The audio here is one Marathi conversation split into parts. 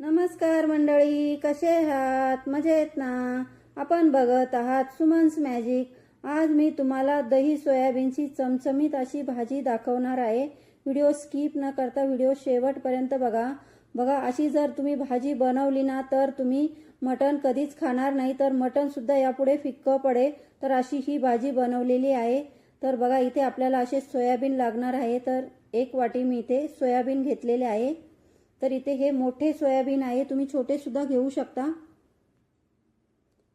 नमस्कार मंडळी कसे आहात? मजेत ना? आपण बघत आहात सुमन्स मॅजिक. आज मी तुम्हाला दही सोयाबीनची चमचमीत अशी भाजी दाखवणार आहे. व्हिडिओ स्किप न करता व्हिडिओ शेवटपर्यंत बघा. बघा अशी जर तुम्ही भाजी बनवली ना तर तुम्ही मटण कधीच खाणार नाही. तर मटण सुद्धा यापुढे फिक्कं पडे. तर अशी ही भाजी बनवलेली आहे. तर बघा इथे आपल्याला असे सोयाबीन लागणार आहे. तर एक वाटी मी इथे सोयाबीन घेतलेले आहे. तर इथे हे मोठे सोयाबीन आहे तुम्ही छोटे सुद्धा घेऊ शकता.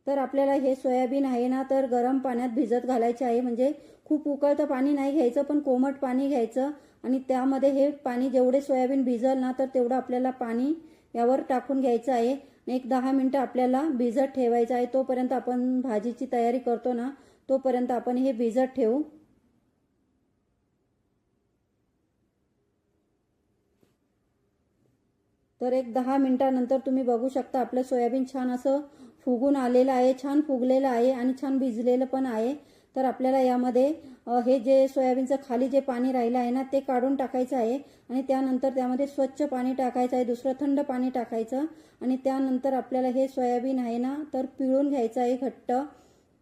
तर आपल्याला हे सोयाबीन आहे ना तर गरम पाण्यात भिजत घालायचे आहे. म्हणजे खूप उकळतं पाणी नाही घ्यायचं पण कोमट पाणी घ्यायचं. आणि त्यामध्ये हे पाणी जेवढे सोयाबीन भिजल ना तर तेवढं आपल्याला पाणी यावर टाकून घ्यायचं आहे. एक दहा मिनटं आपल्याला भिजत ठेवायचं आहे. तोपर्यंत आपण भाजीची तयारी करतो ना तोपर्यंत आपण हे भिजत ठेवू. तर एक दहा मिनिटानंतर तुम्ही बघू शकता आपलं सोयाबीन छान असं फुगून आलेलं आहे छान फुगलेलं आहे आणि छान भिजलेलं पण आहे. तर आपल्याला यामध्ये हे जे सोयाबीनचं खाली जे पाणी राहिलं आहे ना ते काढून टाकायचं आहे आणि त्यानंतर त्यामध्ये स्वच्छ पाणी टाकायचं आहे दुसरं थंड पाणी टाकायचं आणि त्यानंतर आपल्याला हे सोयाबीन आहे ना तर पिळून घ्यायचं आहे घट्ट.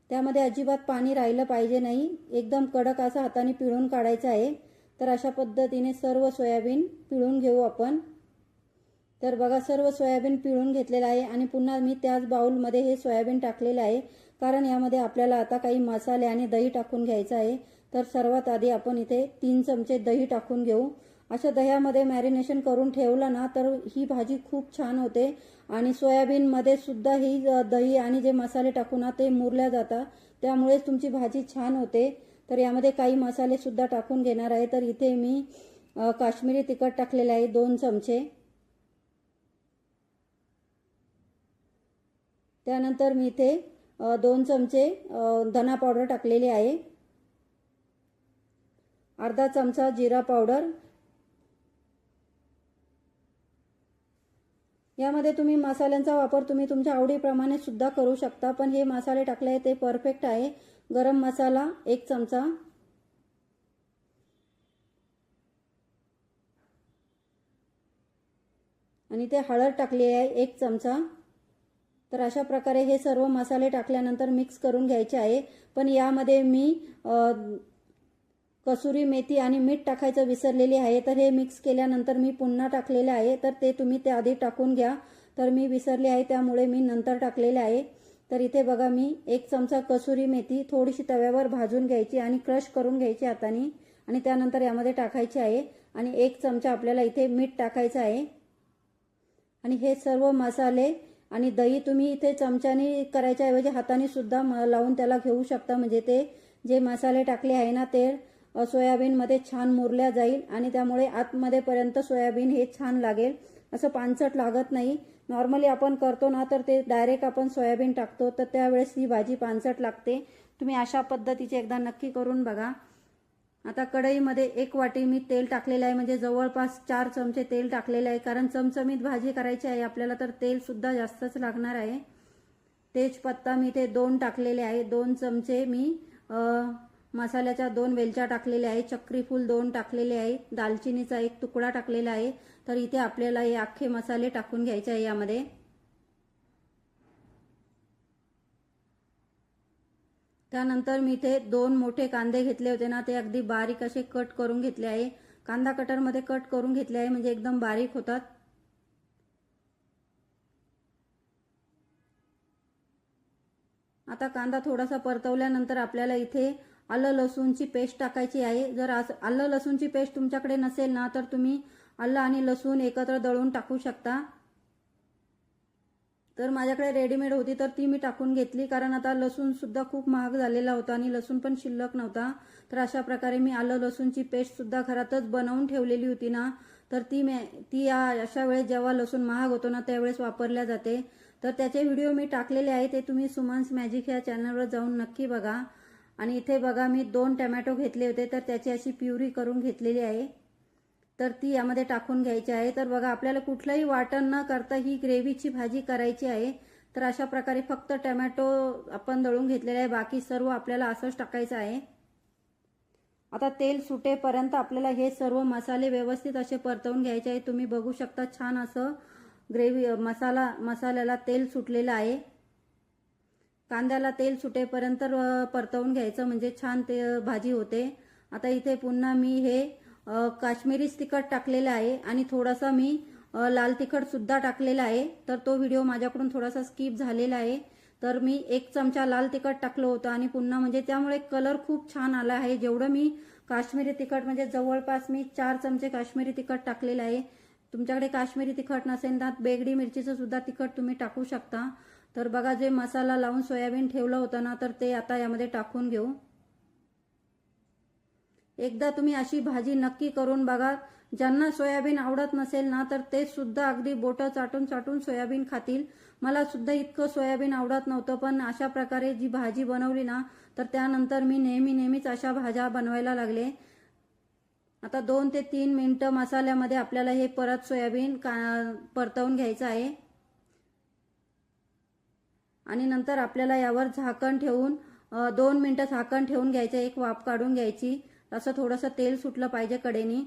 त्यामध्ये अजिबात पाणी राहिलं पाहिजे नाही. एकदम कडक असं हाताने पिळून काढायचं आहे. तर अशा पद्धतीने सर्व सोयाबीन पिळून घेऊ आपण. तर बघा सर्व सोयाबीन पिळून घेतलेलं आहे आणि पुन्हा मी त्याच बाउलमध्ये हे सोयाबीन टाकलेलं आहे. कारण यामध्ये आपल्याला आता काही मसाले आणि दही टाकून घ्यायचं आहे. तर सर्वात आधी आपण इथे तीन चमचे दही टाकून घेऊ. अशा दह्यामध्ये मॅरिनेशन करून ठेवलं ना तर ही भाजी खूप छान होते. आणि सोयाबीनमध्ये सुद्धा ही दही आणि जे मसाले टाकू ना ते मुरल्या जातात. त्यामुळेच तुमची भाजी छान होते. तर यामध्ये काही मसाले सुद्धा टाकून घेणार आहे. तर इथे मी काश्मीरी तिखट टाकलेलं आहे दोन चमचे. त्यानंतर मी इथे दोन चमचे धना पावडर टाकलेली आहे. अर्धा चमचा जिरा पावडर. यामध्ये तुम्ही मसाल्यांचा वापर तुम्ही तुमच्या आवडीप्रमाणे सुद्धा करू शकता पण हे मसाले टाकले ते परफेक्ट आहे. गरम मसाला एक चमचा. आणि ते हळद टाकली आहे एक चमचा. तर अशा प्रकारे हे सर्व मसाले टाकल्यानंतर मिक्स करून घ्यायचे आहे. पण यामध्ये मी कसुरी मेथी आणि मीठ टाकायचं विसरलेली आहे. तर हे मिक्स केल्यानंतर मी पुन्हा टाकलेले आहे. तर ते तुम्ही ते आधी टाकून घ्या. तर मी विसरले आहे त्यामुळे मी नंतर टाकलेले आहे. तर इथे बघा मी एक चमचा कसुरी मेथी थोडीशी तव्यावर भाजून घ्यायची आणि क्रश करून घ्यायची हाताने. आणि त्यानंतर यामध्ये टाकायची आहे. आणि एक चमचा आपल्याला इथे मीठ टाकायचं आहे. आणि हे सर्व मसाले आणि दही तुम्ही इथे चमच्याने करायच्या ऐवजी हाताने सुद्धा म- लावून त्याला घेऊ शकता. म्हणजे ते जे मसाले टाकले आहे ना ते सोयाबीनमध्ये छान मुरल्या जाईल आणि त्यामुळे आतमध्ये पर्यंत सोयाबीन हे छान लागेल. असं पानसट लागत नाही. नॉर्मली आपण करतो ना तर ते डायरेक्ट आपण सोयाबीन टाकतो तर त्यावेळेस ही भाजी पानसट लागते. तुम्ही अशा पद्धतीचे एकदा नक्की करून बघा. आता कढईमध्ये एक वाटी मी तेल टाकलेलं आहे म्हणजे जवळपास चार चमचे तेल टाकलेलं आहे कारण चमचमीत भाजी करायची आहे आपल्याला तर तेल सुद्धा जास्तच लागणार आहे. तेजपत्ता मी ते दोन टाकलेले आहे दोन चमचे मी मसाल्याच्या दोन वेलच्या टाकलेल्या आहे चक्रीफूल दोन टाकलेले आहे दालचिनीचा एक तुकडा टाकलेला आहे तर इथे आपल्याला हे अख्खे मसाले टाकून घ्यायचे आहे यामध्ये. त्यानंतर मी इथे दोन मोठे कांदे घेतले होते ना ते अगदी बारीक असे कट करून घेतले आहे. कांदा कटरमध्ये कट करून घेतले आहे म्हणजे एकदम बारीक होतात. आता कांदा थोडासा परतवल्यानंतर आपल्याला इथे आलं लसूणची पेस्ट टाकायची आहे. जर आलं लसूणची पेस्ट तुमच्याकडे नसेल ना तर तुम्ही आलं आणि लसूण एकत्र दळून टाकू शकता. तर माझ्याकडे रेडीमेड होती तर ती मी टाकून घेतली कारण आता लसूण सुद्धा खूप महाग झालेला होता आणि लसूण पण शिल्लक नव्हता. तर अशा प्रकारे मी आलं. लसूणची पेस्ट सुद्धा घरातच बनवून ठेवलेली होती ना तर ती मे ती या- अशा वेळेस जेव्हा लसूण महाग होतो ना त्यावेळेस वापरल्या जाते. तर त्याचे व्हिडिओ मी टाकलेले आहे ते तुम्ही सुमन्स मॅजिक या चॅनलवर जाऊन नक्की बघा. आणि इथे बघा मी दोन टमॅटो घेतले होते तर त्याची अशी प्युरी करून घेतलेली आहे. तर ती यामध्ये टाकून घ्यायची आहे. तर बघा आपल्याला कुठलंही वाटण न करता ही ग्रेव्हीची भाजी करायची आहे. तर अशा प्रकारे फक्त टमॅटो आपण दळून घेतलेले आहे. बाकी सर्व आपल्याला असंच टाकायचं आहे. आता तेल सुटेपर्यंत आपल्याला हे सर्व मसाले व्यवस्थित असे परतवून घ्यायचे आहे. तुम्ही बघू शकता छान असं ग्रेव्ही मसाला मसाल्याला तेल सुटलेलं आहे. कांद्याला तेल सुटेपर्यंत परतवून घ्यायचं. म्हणजे छान ते भाजी होते. आता इथे पुन्हा मी हे काश्मीरी तिखट टाकलेलं आहे आणि थोडासा मी लाल तिखट सुद्धा टाकलेला आहे. तर तो व्हिडिओ माझ्याकडून थोडासा स्किप झालेला आहे. तर मी एक चमचा लाल तिखट टाकलं होतं आणि पुन्हा म्हणजे त्यामुळे कलर खूप छान आला आहे. जेवढं मी काश्मीरी तिखट म्हणजे जवळपास मी चार चमचे काश्मीरी तिखट टाकलेलं आहे. तुमच्याकडे काश्मीरी तिखट नसेल तर बेगडी मिरचीचं सुद्धा तिखट तुम्ही टाकू शकता. तर बघा जे मसाला लावून सोयाबीन ठेवलं होतं ना तर ते आता यामध्ये टाकून घेऊ. एकदा तुम्ही अशी भाजी नक्की करून बघा. ज्यांना सोयाबीन आवडत नसेल ना तर ते सुद्धा अगदी बोटं चाटून चाटून सोयाबीन खातील. मला सुद्धा इतकं सोयाबीन आवडत नव्हतं पण अशा प्रकारे जी भाजी बनवली ना तर त्यानंतर मी नेहमी नेहमीच अशा भाज्या बनवायला लागले. आता दोन ते तीन मिनटं मसाल्यामध्ये आपल्याला हे परत सोयाबीन का परतवून घ्यायचं आहे. आणि नंतर आपल्याला यावर झाकण ठेवून दोन मिनटं झाकण ठेवून घ्यायचं एक वाफ काढून घ्यायची. असं थोडंसं तेल सुटलं पाहिजे कडेनी.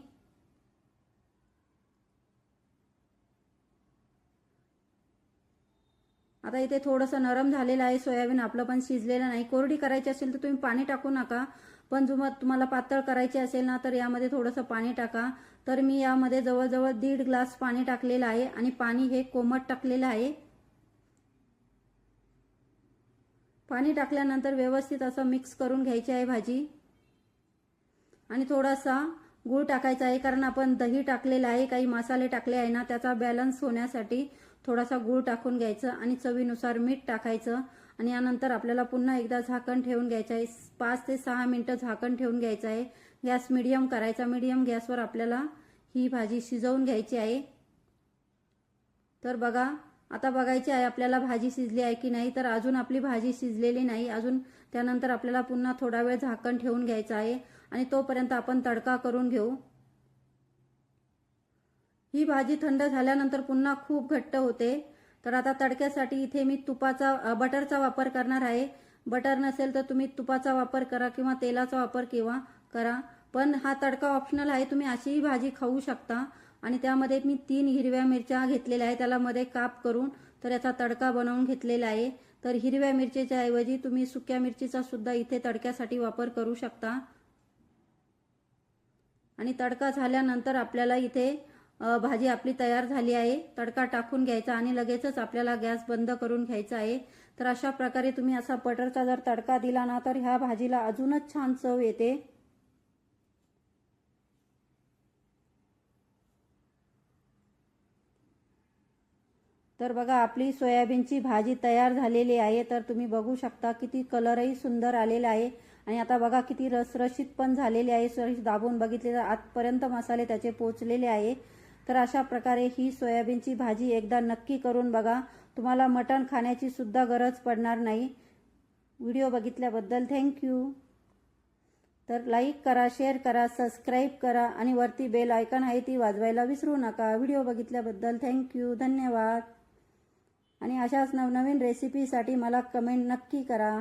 आता इथे थोडंसं नरम झालेलं आहे सोयाबीन आपलं पण शिजलेलं नाही. कोरडी करायची असेल तर तुम्ही पाणी टाकू नका. पण जुम तुम्हाला पातळ करायची असेल ना तर यामध्ये थोडंसं पाणी टाका. तर मी यामध्ये जवळजवळ दीड ग्लास पाणी टाकलेलं आहे आणि पाणी हे कोमट टाकलेलं आहे. पाणी टाकल्यानंतर व्यवस्थित असं मिक्स करून घ्यायची आहे भाजी. आणि थोडासा गूळ टाकायचा आहे कारण आपण दही टाकलेलं आहे काही मसाले टाकले आहे ना त्याचा बॅलन्स होण्यासाठी थोडासा गूळ टाकून घ्यायचं आणि चवीनुसार मीठ टाकायचं. आणि यानंतर आपल्याला पुन्हा एकदा झाकण ठेवून घ्यायचं आहे. पाच ते सहा मिनटं झाकण ठेवून घ्यायचं आहे. गॅस मिडियम करायचा. मिडियम गॅसवर आपल्याला ही भाजी शिजवून घ्यायची आहे. तर बघा आता बघायची आहे आपल्याला भाजी शिजली आहे की नाही. तर अजून आपली भाजी शिजलेली नाही. अजून त्यानंतर आपल्याला पुन्हा थोडा वेळ झाकण ठेवून घ्यायचं आहे. आणि तोपर्यंत आपण तडका करून घेऊ. ही भाजी थंड झाल्यानंतर पुन्हा खूप घट्ट होते. तर आता तडक्यासाठी इथे मी तुपाचा बटरचा वापर करणार आहे. बटर नसेल तर तुम्ही तुपाचा वापर करा किंवा तेलाचा वापर किंवा करा. पण हा तडका ऑप्शनल आहे. तुम्ही अशीही भाजी खाऊ शकता. आणि त्यामध्ये मी तीन हिरव्या मिरच्या घेतलेल्या आहे त्याला मध्ये काप करून तर याचा तडका बनवून घेतलेला आहे. तर हिरव्या मिरचीच्या ऐवजी तुम्ही सुक्या मिरचीचा सुद्धा इथे तडक्यासाठी वापर करू शकता. आणि तडका झाल्यानंतर आपल्याला इथे भाजी आपली तयार झाली आहे. तडका टाकून घ्यायचा आणि लगेचच आपल्याला गॅस बंद करून घ्यायचा आहे. तर अशा प्रकारे तुम्ही असा बटरचा जर तडका दिला ना तर ह्या भाजीला अजूनच छान चव येते. तर बघा आपली सोयाबीनची भाजी तयार झालेली आहे. तर तुम्ही बघू शकता किती कलरही सुंदर आलेला आहे. आणि आता बघा किती रसरशीत पण झालेली आहे. सरस दाबून बघितले तर आतपर्यंत मसाले त्याचे पोचलेले आहे. तर अशा प्रकारे ही सोयाबीनची भाजी एकदा नक्की करून बघा. तुम्हाला मटण खाण्याची सुद्धा गरज पडणार नाही. व्हिडिओ बघितल्याबद्दल थँक्यू तर लाईक करा शेअर करा सबस्क्राईब करा आणि वरती बेल आयकॉन आहे ती वाजवायला विसरू नका. व्हिडिओ बघितल्याबद्दल थँक्यू धन्यवाद. आणि अशाच नवनवीन रेसिपीसाठी मला कमेंट नक्की करा.